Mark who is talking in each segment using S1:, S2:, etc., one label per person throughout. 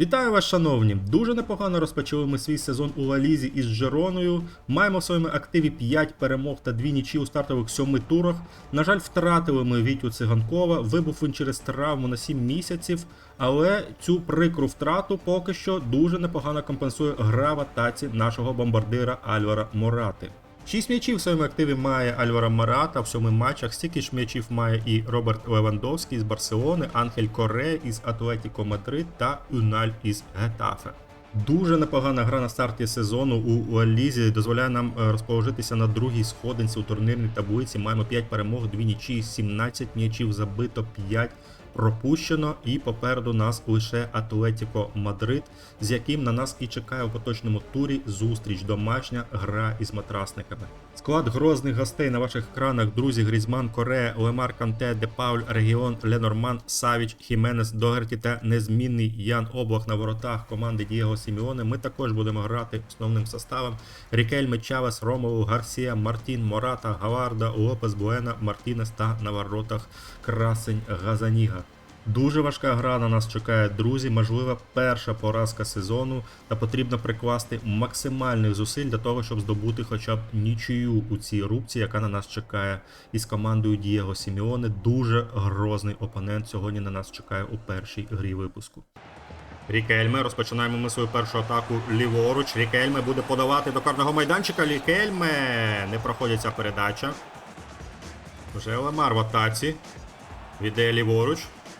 S1: Вітаю вас, шановні! Дуже непогано розпочали ми свій сезон у Лалізі із Жероною. Маємо в своєму активі 5 перемог та 2 нічі у стартових 7 турах. На жаль, втратили ми Вітю Циганкова. Вибув він через травму на 7 місяців, але цю прикру втрату поки що дуже непогано компенсує гра в атаці нашого бомбардира Альвара Морати. Шість м'ячів в своєму активі має Альвара Марата в сьоми матчах. Стільки ж м'ячів має і Роберт Левандовський з Барселони, Анхель Коре із Атлетіко Мадрид та Юналь із Гетафе. Дуже непогана гра на старті сезону у Лізі дозволяє нам е, розположитися на другій сходинці у турнірній таблиці. Маємо 5 перемог, 2 нічі, 17 м'ячів забито, 5 пропущено. І попереду нас лише Атлетіко Мадрид, з яким на нас і чекає у поточному турі зустріч домашня гра із матрасниками. Склад грозних гостей на ваших екранах, друзі, Грізман, Корея, Лемар Канте, Де Пауль, Регіон, Ленорман, Савіч, Хіменес, Догерті та незмінний Ян Облах на воротах команди Дієго Сіміоне. Ми також будемо грати основним составом. Рікельме, Чавес, Ромову, Гарсія, Мартін, Мората, Гаварда, Лопес, Буена, Мартінес та на воротах Красень Газаніга. Дуже важка гра на нас чекає, друзі. Можлива перша поразка сезону, та потрібно прикласти максимальних зусиль для того, щоб здобути хоча б нічию у цій рубці, яка на нас чекає із командою Дієго Сіміоне. Дуже грозний опонент сьогодні на нас чекає у першій грі випуску. Рікельме, розпочинаємо ми свою першу атаку ліворуч. Рікельме буде подавати до карного майданчика. Рікельме не проходить ця передача. Вже Ламар в атаці. Віде ліворуч.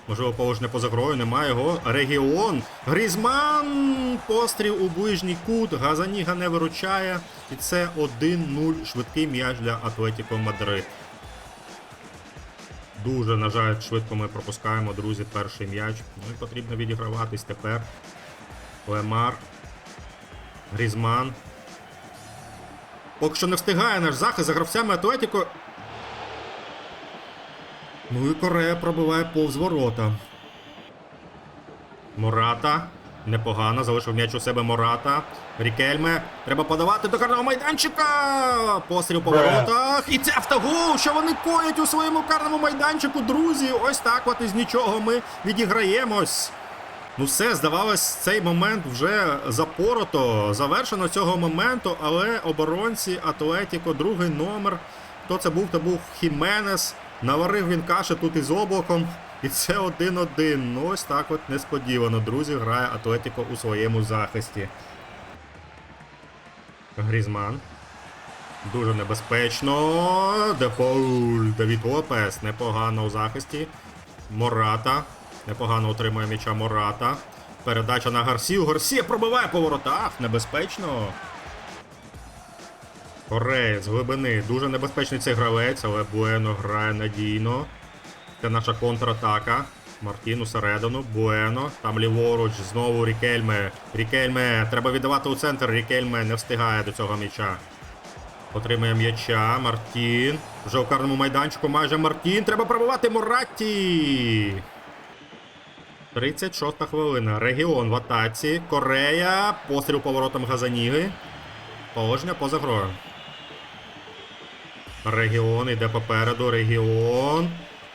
S1: Можливо, положення поза грою, немає його. Регіон. Грізман. Постріл у ближній кут. Газаніга не виручає. І це 1-0 швидкий м'яч для Атлетіко Мадрид. Дуже, на жаль, швидко ми пропускаємо, друзі, перший м'яч. Ну і потрібно відіграватись тепер. Лемар. Грізман. Поки що не встигає наш захист за гравцями Атлетіко. Ну і Корея пробиває повз ворота. Мората. Непогано, залишив м'яч у себе Мората. Рікельме. Треба подавати до карного майданчика. Постріл по воротах. І це автогол, що вони коять у своєму карному майданчику, друзі. Ось так от із нічого ми відіграємось. Ну все, здавалось, цей момент вже запорото, завершено цього моменту, але оборонці Атлетіко, другий номер. Хто це був? Це був Хіменес. Наварив він каші тут із облаком. І це 1-1. Ну ось так от несподівано, друзі, грає Атлетіко у своєму захисті. Грізман. Дуже небезпечно. Депауль. Давід Лопес. Непогано у захисті. Мората. Непогано отримує м'яча Мората. Передача на Гарсію. Гарсія пробиває по воротах. Небезпечно. Кореєць з глибини. Дуже небезпечний цей гравець, але Буено грає надійно. Це наша контратака. Мартін усередину. Буено. Там ліворуч. Знову Рікельме. Рікельме. Треба віддавати у центр. Рікельме не встигає до цього м'яча. Отримує м'яча. Мартін. Вже у карному майданчику майже Мартін. Треба пробивати Моратті. 36 хвилина. Регіон в атаці. Корея. Постріл поворотом Газаніги. Положення поза грою. Регіон йде попереду. Регіон.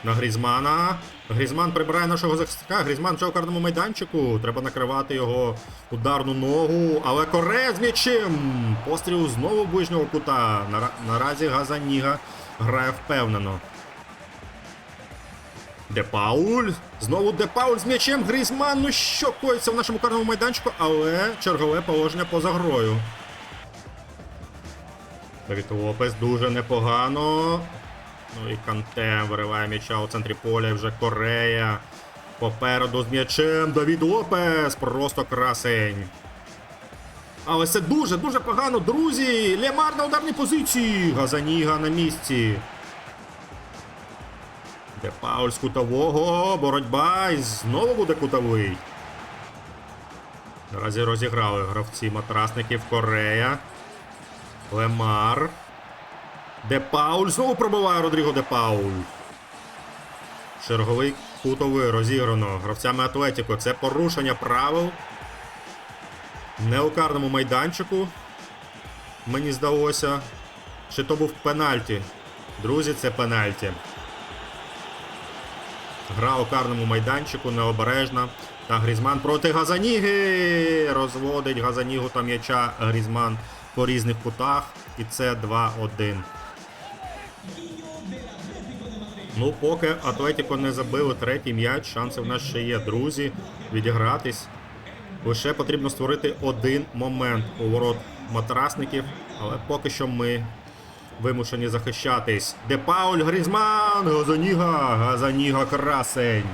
S1: На Грізмана. Грізман прибирає нашого захисника. Грізман вже у карному майданчику. Треба накривати його ударну ногу. Але Коре з м'ячем. Постріл знову ближнього кута. Наразі Газаніга грає впевнено. Депауль. Знову Депауль з м'ячем. Грізман. Ну що коїться в нашому карному майданчику, але чергове положення поза грою. Давід Лопес дуже непогано. Ну і Канте вириває м'яча у центрі поля. Вже Корея. Попереду з м'ячем. Давід Лопес. Просто красень. Але це дуже, дуже погано, друзі. Лемар на ударній позиції. Газаніга на місці. Де Пауль з кутового. Боротьба. І знову буде кутовий. Наразі розіграли гравці матрасників Корея. Лемар. Де Пауль. Знову пробиває Родріго Де Пауль. Черговий кутовий розіграно. Гравцями Атлетіко. Це порушення правил. Не у карному майданчику. Мені здалося. Чи то був пенальті? Друзі, це пенальті. Гра у карному майданчику необережна. Та Грізман проти Газаніги. Розводить Газанігу та м'яча Грізман по різних кутах. І це 2-1. Ну, поки Атлетіко не забили третій м'яч, шанси в нас ще є, друзі, відігратись. Лише потрібно створити один момент у ворот матрасників, але поки що ми вимушені захищатись. Де Пауль Грізман! Газаніга! Газаніга красень!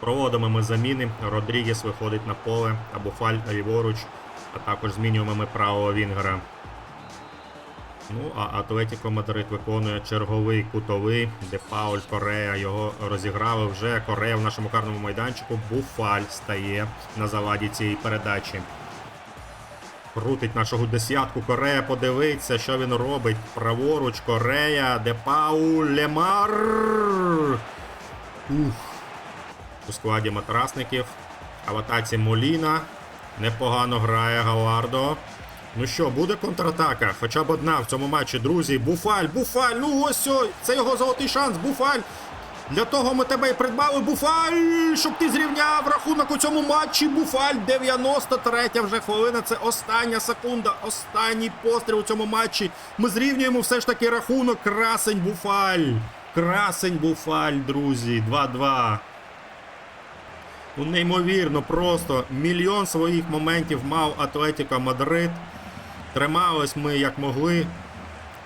S1: Проводимо ми заміни. Родрігес виходить на поле або фаль ліворуч, також змінюємо ми правого Вінгера. Ну, а Атлетіко Мадрид виконує черговий кутовий, де Пауль Корея його розіграли вже. Корея в нашому карному майданчику. Буфаль стає на заваді цієї передачі. Крутить нашого десятку. Корея подивиться, що він робить. Праворуч Корея, де Пауль Лемар. Ух. У складі матрасників. А в атаці Моліна. Непогано грає Галардо. Ну що, буде контратака? Хоча б одна в цьому матчі, друзі. Буфаль, Буфаль, ну ось ой, це його золотий шанс, Буфаль. Для того ми тебе і придбали, Буфаль, щоб ти зрівняв рахунок у цьому матчі. Буфаль, 93 вже хвилина. Це остання секунда, останній постріл у цьому матчі. Ми зрівнюємо все ж таки рахунок. Красень Буфаль. Красень Буфаль, друзі. 2-2. Ну, неймовірно, просто мільйон своїх моментів мав Атлетіка Мадрид. Тримались ми як могли.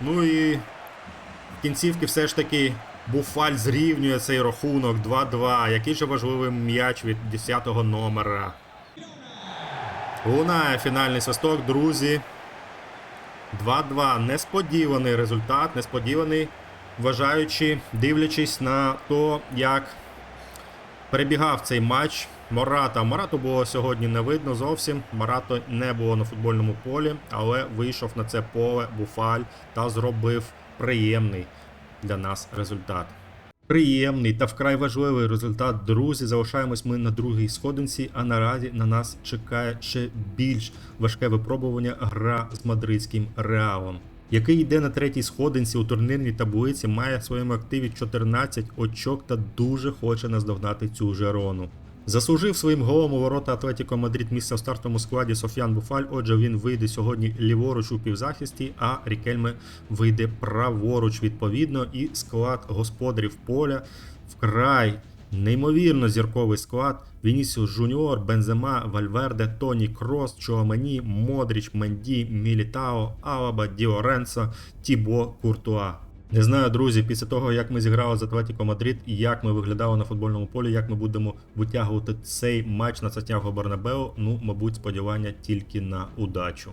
S1: Ну і в кінцівки все ж таки Буфаль зрівнює цей рахунок 2-2. Який же важливий м'яч від 10-го номера. Лунає фінальний свисток, друзі. 2-2. Несподіваний результат, несподіваний, вважаючи, дивлячись на то, як перебігав цей матч. Мората. Морату було сьогодні не видно зовсім. Марато не було на футбольному полі, але вийшов на це поле Буфаль та зробив приємний для нас результат. Приємний та вкрай важливий результат. Друзі, залишаємось ми на другій сходинці, а наразі на нас чекає ще більш важке випробування гра з мадридським реалом. Який йде на третій сходинці у турнірній таблиці, має в своєму активі 14 очок та дуже хоче наздогнати цю Жерону. Заслужив своїм голом у ворота Атлетіко Мадрид місце в стартовому складі Софіан Буфаль. Отже, він вийде сьогодні ліворуч у півзахисті, а Рікельме вийде праворуч відповідно. І склад господарів поля вкрай неймовірно зірковий склад. Вінісіус Жуніор, Бензема, Вальверде, Тоні Крос, Чоамені, Модріч, Менді, Мілітао, Алаба, Діоренцо, Тібо, Куртуа. Не знаю, друзі, після того, як ми зіграли з Атлетіко Мадрид і як ми виглядали на футбольному полі, як ми будемо витягувати цей матч на Сантьяго Бернабеу, ну, мабуть, сподівання тільки на удачу.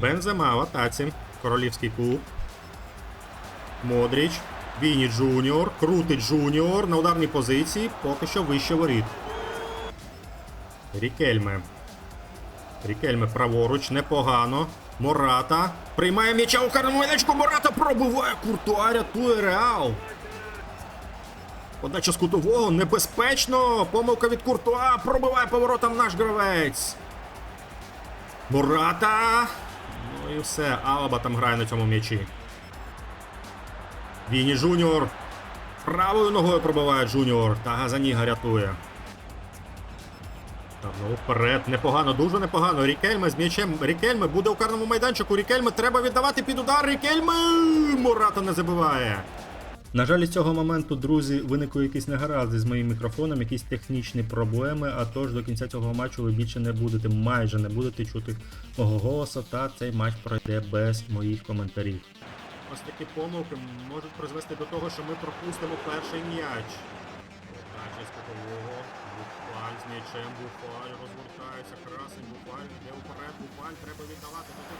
S1: Бензема в атаці. Королівський клуб. Модріч. Віні Джуніор. Крутить Джуніор на ударній позиції. Поки що вище воріт. Рікельме. Рікельме праворуч, непогано. Мората. Приймає м'яча у майданчику. Мората пробиває. Куртуа рятує Реал. Подача з кутового. Небезпечно. Помилка від Куртуа. Пробиває поворотом наш гравець. Мората. Ну і все. Алаба там грає на цьому м'ячі. Віні Джуніор. Правою ногою пробиває Джуніор. Та Газаніга рятує. Так, ну вперед, непогано, дуже непогано. Рікельме з м'ячем. Рікельме буде у карному майданчику. Рікельме треба віддавати під удар. Рікельме! Мурата не забиває. На жаль, з цього моменту, друзі, виникли якісь негаразди з моїм мікрофоном, якісь технічні проблеми. А тож до кінця цього матчу ви більше не будете, майже не будете чути мого голосу, та цей матч пройде без моїх коментарів. Ось такі помилки можуть призвести до того, що ми пропустимо перший м'яч. Подача з кутового. Буфаль з м'ячем, Буфаль розвертається, красень, Буфаль, йде вперед, Буфаль, треба віддавати туди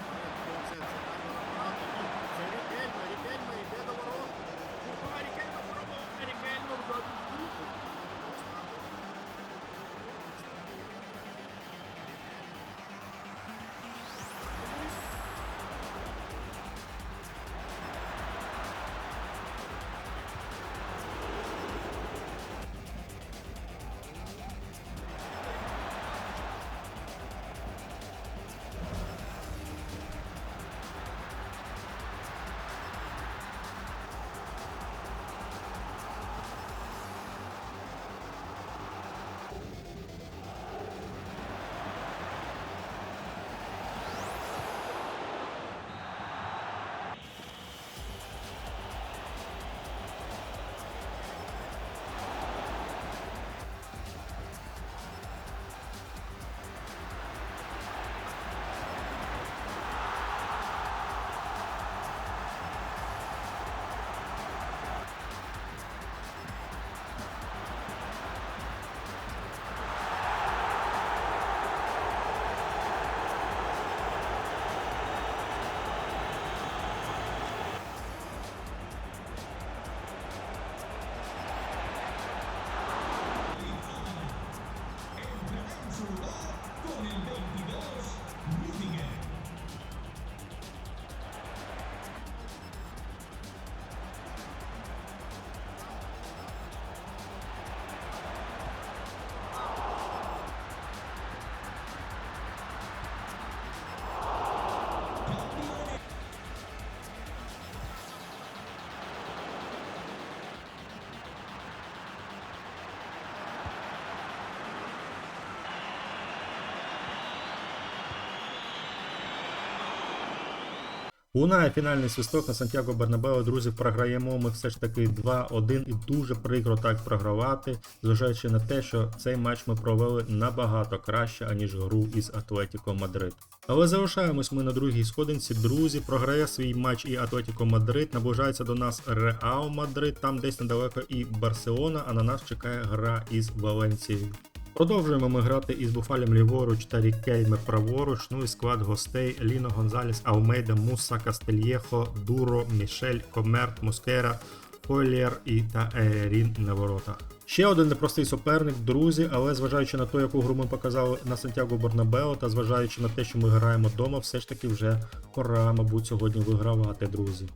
S1: Лунає фінальний свисток на Сантьяго Бернабео. Друзі, програємо ми все ж таки 2-1 і дуже прикро так програвати, зважаючи на те, що цей матч ми провели набагато краще, аніж гру із Атлетіко Мадрид. Але залишаємось ми на другій сходинці. Друзі, програє свій матч і Атлетіко Мадрид. Наближається до нас Реал Мадрид, там десь недалеко і Барселона, а на нас чекає гра із Валенцією. Продовжуємо ми грати із Буфалем ліворуч та Рікельме праворуч. Ну і склад гостей Ліно Гонзаліс, Алмейда, Муса, Кастельєхо, Дуро, Мішель, Комерт, Мускера, Хойлєр і та Ерін на воротах. Ще один непростий суперник, друзі, але зважаючи на те, яку гру ми показали на Сантьяго Бернабео, та зважаючи на те, що ми граємо вдома, все ж таки вже пора, мабуть, сьогодні вигравати, друзі.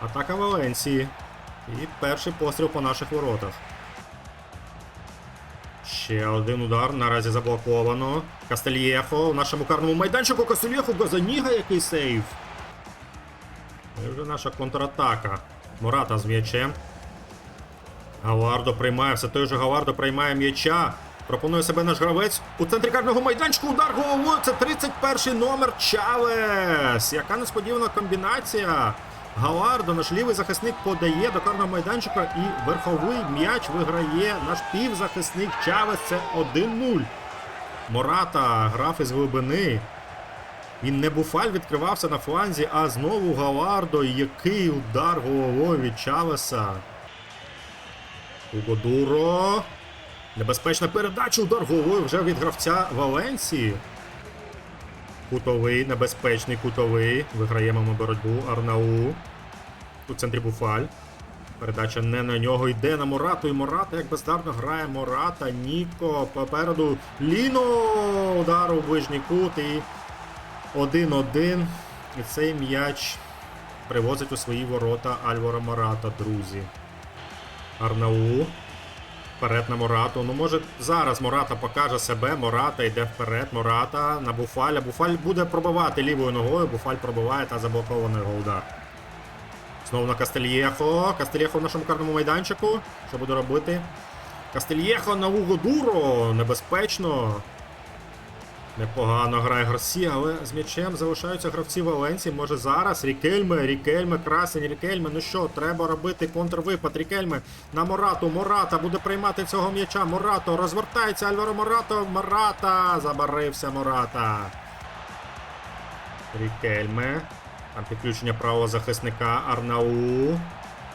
S1: Атака Валенсії. І перший постріл по наших воротах. Ще один удар наразі заблоковано. Кастельєхо в нашому карному майданчику. Кастельєхо Газаніга який сейв. І вже наша контратака. Мурата з м'ячем. Гавардо приймає, все той же Гавардо приймає м'яча. Пропонує себе наш гравець. У центрі карного майданчику удар головою. Це 31 номер Чавес. Яка несподівана комбінація. Галардо, наш лівий захисник, подає до карного майданчика і верховий м'яч виграє наш півзахисник Чавес. Це 1-0. Мората грав із глибини. І не Буфаль відкривався на фланзі, а знову Галардо. Який удар головою від Чавеса. Угодуро. Небезпечна передача, удар головою вже від гравця Валенсії. Кутовий, небезпечний кутовий. Виграємо ми боротьбу. Арнау. У центрі Буфаль. Передача не на нього йде на Морату. І Мората як бездарно грає Мората. Ніко. Попереду Ліно. Удар у ближній кут. І 1-1. І цей м'яч привозить у свої ворота Альвара Мората, друзі. Арнау. Вперед на Морату. Ну, може, зараз Мората покаже себе. Мората йде вперед. Мората на Буфаля. Буфаль буде пробивати лівою ногою. Буфаль пробиває та заблокований його удар. Знову на Кастельєхо. Кастельєхо в нашому карному майданчику. Що буде робити? Кастельєхо на Угодуро. Небезпечно. Непогано грає Гарсія, але з м'ячем залишаються гравці Валенції. Може зараз Рікельме, Рікельме, Красень, Рікельме. Ну що, треба робити контрвипад. Рікельме на Морату. Мората буде приймати цього м'яча. Морато розвертається Альваро Морато. Мората. Забарився Мората. Рікельме. Там підключення правого захисника Арнау.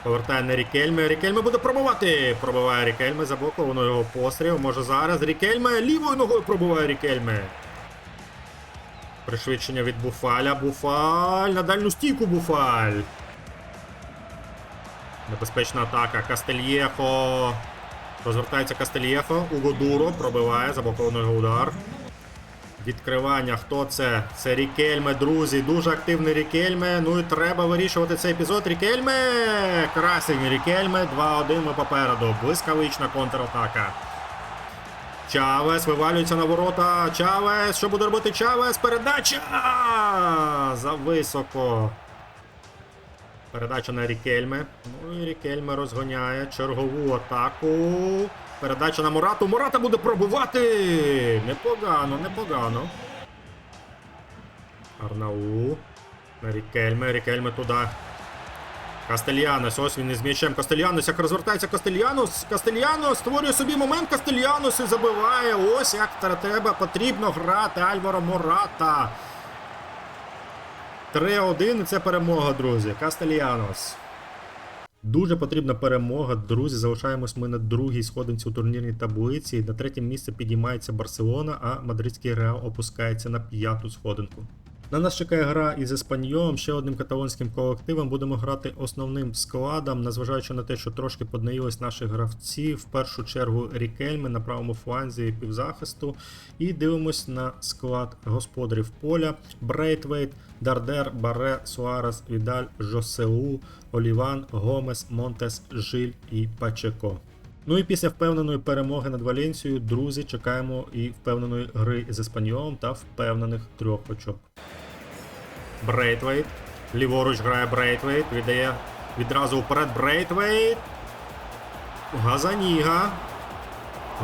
S1: Повертає на Рікельме. Рікельме буде пробивати. Пробиває Рікельме. Заблоковано його постріл. Може зараз Рікельме лівою ногою пробиває Рікельме. Пришвидшення від Буфаля. Буфаль. На дальню стійку Буфаль. Небезпечна атака. Кастельєхо. Розвертається Кастельєхо. Угодуро пробиває. Заблоковано його удар. Відкривання. Хто це? Це Рікельме, друзі. Дуже активний Рікельме. Ну і треба вирішувати цей епізод. Рікельме! Красень Рікельме. 2-1 ми попереду. Блискавична контратака. Чавес вивалюється на ворота. Чавес. Що буде робити Чавес? Передача! Зависоко. Передача на Рікельме. Ну і Рікельме розгоняє чергову атаку. Передача на Морату. Мората буде пробивати. Непогано, непогано. Арнау. На Рікельме. Рікельме туди. Кастельянос, ось він із м'ячем. Кастельянос, як розвертається Кастельянос. Кастельянос створює собі момент. Кастельянос і забиває. Ось як треба потрібно грати Альваро Мората. 3-1 і це перемога, друзі. Кастельянос. Дуже потрібна перемога, друзі. Залишаємось ми на другій сходинці у турнірній таблиці. На третє місце підіймається Барселона, а мадридський Реал опускається на п'яту сходинку. На нас чекає гра із Еспаньолом, ще одним каталонським колективом. Будемо грати основним складом, незважаючи на те, що трошки поднаїлись наші гравці. В першу чергу Рікельми на правому фланзі півзахисту. І дивимось на склад господарів поля: Брейтвейт, Дардер, Баре, Суарес, Відаль, Жосеу, Оліван, Гомес, Монтес, Жиль і Пачеко. Ну і після впевненої перемоги над Валенцією, друзі, чекаємо і впевненої гри з Еспаньолом та впевнених трьох очок. Брейтвейт. Ліворуч грає Брейтвейт. Віддає відразу вперед Брейтвейт. Газаніга.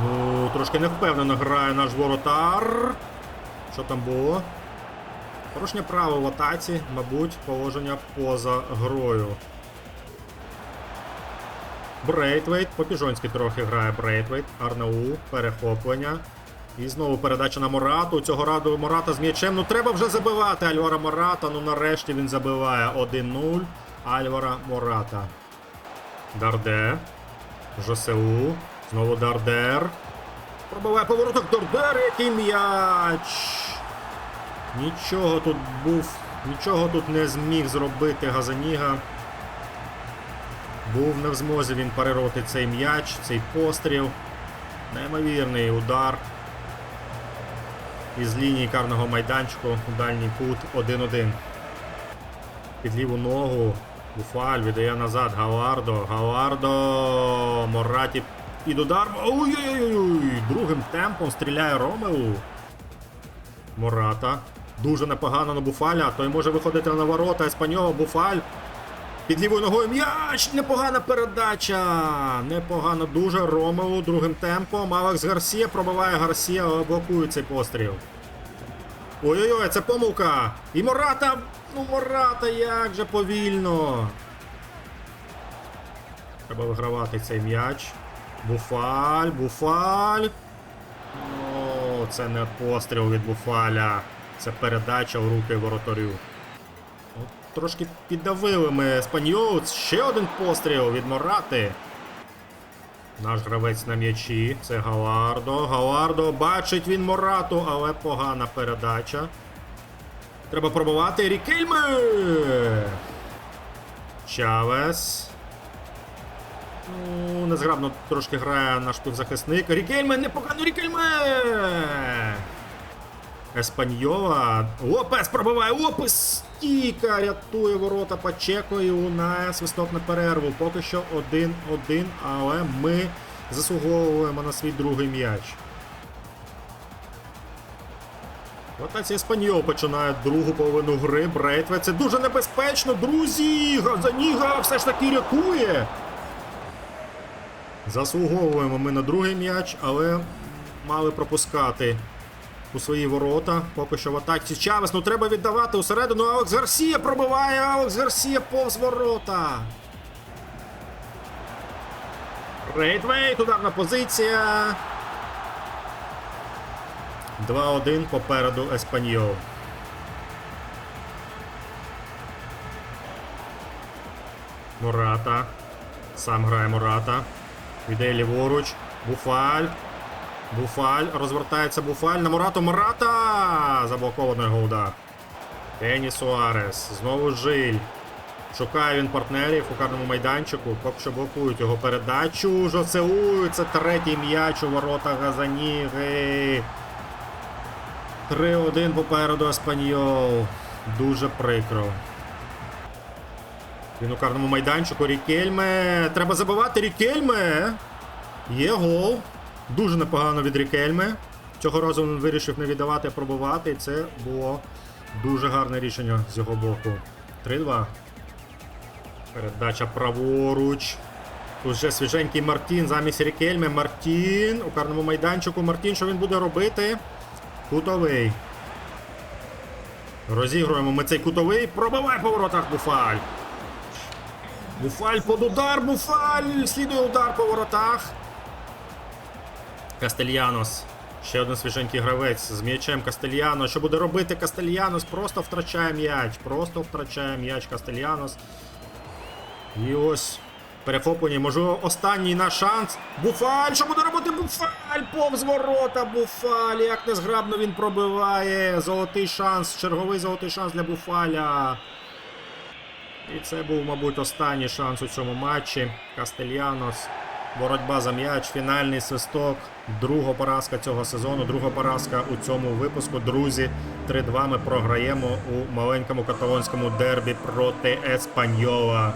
S1: Ну, трошки невпевнено грає наш воротар. Що там було? Порушення права в атаці, мабуть, положення поза грою. Брейтвейт, по-піжонськи трохи грає Брейтвейт, Арнау, перехоплення. І знову передача на Морату. Цього раду Мората з м'ячем. Ну треба вже забивати Альвара Мората. Ну нарешті він забиває 1-0. Альвара Мората. Дарде. Жосеу. Знову Дардер. Пробиває повороток Дардер, який м'яч. Нічого тут був. Нічого тут не зміг зробити Газаніга. Був не в змозі він перероти цей м'яч, цей постріл. Неймовірний удар. Із лінії карного майданчику у дальній кут 1-1. Під ліву ногу. Буфаль віддає назад Галардо. Галардо. Мораті під удар. Ой-ой-ой! Другим темпом стріляє Ромеу. Мората. Дуже непогано на Буфаля. Той може виходити на ворота. Еспаньола, Буфаль. Під лівою ногою м'яч! Непогана передача! Непогано дуже. Ромеу другим темпом. Алекс Гарсія пробиває Гарсія, але блокує цей постріл. Ой-ой-ой, це помилка! І Мората! Ну Мората, як же повільно! Треба вигравати цей м'яч. Буфаль, Буфаль. О, це не постріл від Буфаля. Це передача в руки воротарю. Трошки піддавили ми Еспаньол. Ще один постріл від Морати. Наш гравець на м'ячі. Це Галардо. Галардо бачить він Морату, але погана передача. Треба пробувати Рікельме. Чавес. Ну, незграбно трошки грає наш півзахисник. Рікельме, непогано Рікельме! Еспаньола. Лопес пробиває. Лопес стійка рятує ворота Пачеко і лунає свисток на перерву. Поки що 1-1, але ми заслуговуємо на свій другий м'яч. В атаці Еспаньол починає другу половину гри. Брейтве. Це дуже небезпечно, друзі! Газаніга все ж таки рятує. Заслуговуємо ми на другий м'яч, але мали пропускати у свої ворота. Поки що в атаці Чавес. Ну треба віддавати усередину. Алекс Гарсія пробиває. Алекс Гарсія повз ворота. Рейтвейт, ударна позиція. 2-1 попереду Еспаньол. Мората. Сам грає Мората. Іде ліворуч. Буфаль. Буфаль. Розвертається Буфаль на Морату. Мората! Заблоковано його удар. Ені Суарес. Знову Жиль. Шукає він партнерів у карному майданчику. Поки що блокують його передачу. Жоцеу. Це третій м'яч у воротах Газаніги. 3-1 попереду Еспаньол. Дуже прикро. Він у карному майданчику Рікельме. Треба забивати Рікельме. Є гол. Дуже непогано від Рікельме. Цього разу він вирішив не віддавати, а пробувати. І це було дуже гарне рішення з його боку. 3-2. Передача праворуч. Тут вже свіженький Мартін замість Рікельме. Мартін. У карному майданчику Мартін. Що він буде робити? Кутовий. Розігруємо ми цей кутовий. Пробивай по воротах Буфаль. Буфаль под удар, Буфаль! Слідує удар по воротах. Кастельянос. Ще один свіженький гравець з м'ячем Кастельяно. Що буде робити Кастельянос? Просто втрачає м'яч. Просто втрачає м'яч Кастельянос. І ось перехоплення. Можливо, останній наш шанс. Буфаль! Що буде робити Буфаль? Повз ворота Буфаль! Як незграбно він пробиває. Золотий шанс. Черговий золотий шанс для Буфаля. І це був, мабуть, останній шанс у цьому матчі. Кастельянос. Боротьба за м'яч, фінальний свисток. Друга поразка цього сезону, друга поразка у цьому випуску. Друзі, 3-2 ми програємо у маленькому каталонському дербі проти Еспаньола.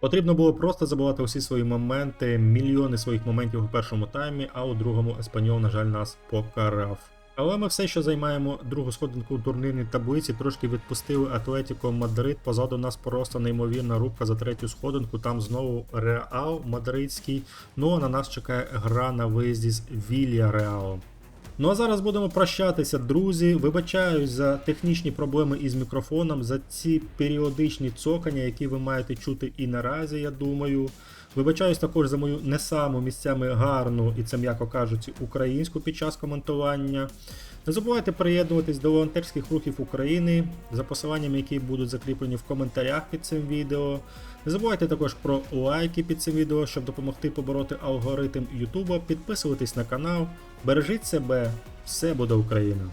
S1: Потрібно було просто забувати усі свої моменти, мільйони своїх моментів у першому таймі, а у другому Еспаньол, на жаль, нас покарав. Але ми все ще займаємо другу сходинку у турнірній таблиці, трошки відпустили Атлетіко Мадрид. Позаду нас просто неймовірна рубка за третю сходинку. Там знову Реал Мадридський. Ну а на нас чекає гра на виїзді з Вілья Реалом. Ну а зараз будемо прощатися, друзі. Вибачаюсь за технічні проблеми із мікрофоном, за ці періодичні цокання, які ви маєте чути і наразі, я думаю. Вибачаюсь також за мою не саму місцями гарну і це, м'яко кажучи, українську під час коментування. Не забувайте приєднуватись до волонтерських рухів України за посиланнями, які будуть закріплені в коментарях під цим відео. Не забувайте також про лайки під цим відео, щоб допомогти побороти алгоритм Ютуба. Підписуйтесь на канал, бережіть себе, все буде Україна!